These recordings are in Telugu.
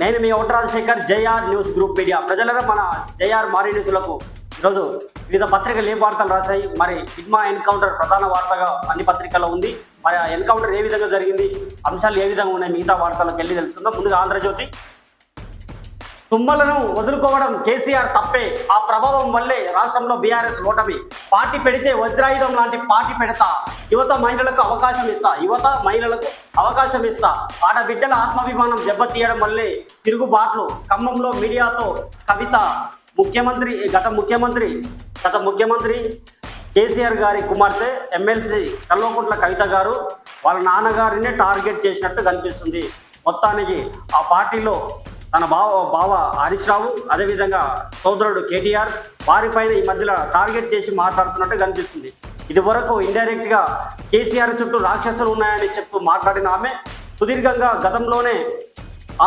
నేను మీ voter Rajasekhar JR news group media. ప్రజలరా మన జేఆర్ మారీ న్యూస్లకు ఈరోజు వివిధ పత్రికలు ఏ వార్తలు రాశాయి. మరి సిగ్మా ఎన్కౌంటర్ ప్రధాన వార్తగా అన్ని పత్రికల్లో ఉంది. మరి ఆ ఎన్కౌంటర్ ఏ విధంగా జరిగింది? అంశాలు ఏ విధంగా ఉన్నాయి? మిగతా వార్తలకు వెళ్ళి తెలుసుకుందాం. ముందుగా ఆంధ్రజ్యోతి. తుమ్మలను వదులుకోవడం కేసీఆర్ తప్పే. ఆ ప్రభావం వల్లే రాష్ట్రంలో బీఆర్ఎస్ ఓటమి. పార్టీ పెడితే వజ్రాయుధం లాంటి పార్టీ పెడతా. యువత మహిళలకు అవకాశం ఇస్తా. యువత మహిళలకు అవకాశం ఇస్తా ఆడబిడ్డల ఆత్మాభిమానం దెబ్బతీయడం వల్లే తిరుగుబాట్లు ఖమ్మంలో మీడియాతో కవిత ముఖ్యమంత్రి గత ముఖ్యమంత్రి గత ముఖ్యమంత్రి కేసీఆర్ గారి కుమార్తె ఎమ్మెల్సీ కల్వకుంట్ల కవిత గారు వాళ్ళ నాన్నగారిని టార్గెట్ చేసినట్టు కనిపిస్తుంది. మొత్తానికి ఆ పార్టీలో తన బావ బావ హరీష్ రావు అదేవిధంగా సోదరుడు కేటీఆర్ వారిపైన ఈ మధ్యలో టార్గెట్ చేసి మాట్లాడుతున్నట్టు కనిపిస్తుంది. ఇది వరకు ఇండైరెక్ట్గా కేసీఆర్ చుట్టూ రాక్షసులు ఉన్నాయని చెప్తూ మాట్లాడిన ఆమె సుదీర్ఘంగా గతంలోనే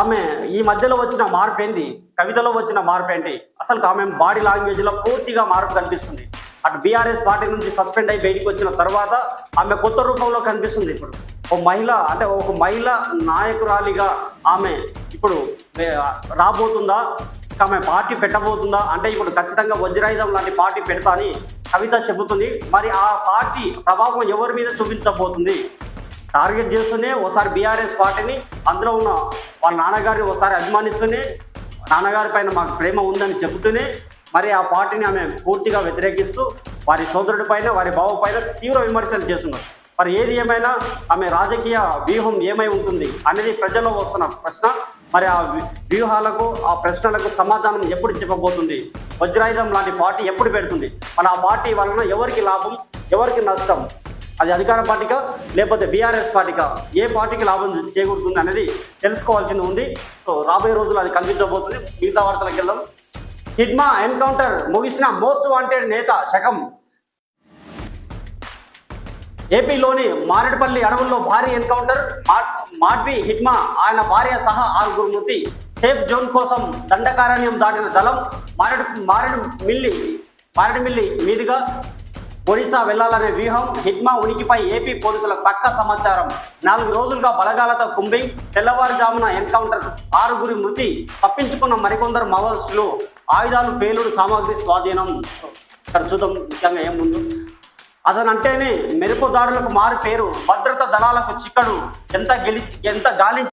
ఆమె ఈ మధ్యలో వచ్చిన మార్పు ఏంటి? కవితలో వచ్చిన మార్పు ఏంటి? అసలు ఆమె బాడీ లాంగ్వేజ్లో పూర్తిగా మార్పు కనిపిస్తుంది. అటు బీఆర్ఎస్ పార్టీ నుంచి సస్పెండ్ అయి బయటికి వచ్చిన తర్వాత ఆమె కొత్త రూపంలో కనిపిస్తుంది ఇప్పుడు. ఒక మహిళ అంటే ఒక మహిళ నాయకురాలిగా ఆమె ఇప్పుడు రాబోతుందా? ఆమె పార్టీ పెట్టబోతుందా? అంటే ఇప్పుడు ఖచ్చితంగా వజ్రాయుధం లాంటి పార్టీ పెడతా అని కవిత చెబుతుంది మరి ఆ పార్టీ ప్రభావం ఎవరి మీద చూపించబోతుంది? టార్గెట్ చేస్తూనే ఒకసారి బీఆర్ఎస్ పార్టీని అందులో ఉన్న వాళ్ళ నాన్నగారిని ఒకసారి అభిమానిస్తూనే నాన్నగారి పైన మాకు ప్రేమ ఉందని చెబుతూనే మరి ఆ పార్టీని ఆమె పూర్తిగా వ్యతిరేకిస్తూ వారి సోదరుడి పైన వారి బావ పైన తీవ్ర విమర్శలు చేస్తున్నారు. మరి ఏది ఏమైనా ఆమె రాజకీయ వ్యూహం ఏమై ఉంటుంది అనేది ప్రజల్లో వస్తున్న ప్రశ్న. మరి ఆ వ్యూహాలకు ఆ ప్రశ్నలకు సమాధానం ఎప్పుడు చెప్పబోతుంది? వజ్రాయుధం లాంటి పార్టీ ఎప్పుడు పెడుతుంది? మన ఆ పార్టీ వలన ఎవరికి లాభం ఎవరికి నష్టం? అది అధికార పార్టీగా లేకపోతే బీఆర్ఎస్ పార్టీగా ఏ పార్టీకి లాభం చేకూరుతుంది అనేది తెలుసుకోవాల్సింది ఉంది. సో రాబోయే రోజులు అది కనిపించబోతుంది. మిగతా వార్తలకు వెళ్దాం. హిడ్మా ఎన్కౌంటర్ ముగిసిన మోస్ట్ వాంటెడ్ నేత శకం. ఏపీలోని మారేడుపల్లి అడవుల్లో భారీ ఎన్కౌంటర్. మాట్వి హిట్మా హిడ్మా ఆయన భార్య సహా ఆరుగురు మృతి. సేఫ్ జోన్ కోసం దండకారణ్యం దాటిన దళం మారేడు మారేడు మిల్లి మారేడు మిల్లి మీదుగా ఒడిశా వెళ్ళాలనే వ్యూహం హిగ్మా ఉనికిపై ఏపీ పోలీసుల పక్క సమాచారం. నాలుగు రోజులుగా బలగాలతో కుంభి తెల్లవారుజామున ఎన్కౌంటర్ ఆరుగురి మృతి. తప్పించుకున్న మరికొందరు మావోయిస్టులు ఆయుధాలు పేలుడు సామాగ్రి స్వాధీనం. ఇక్కడ చూద్దాం ముఖ్యంగా ఏముందో అతనంటేనే మెరుపు దాడులకు మారు పేరు భద్రత దళాలకు చిక్కడు. ఎంత గెలి ఎంత గాలి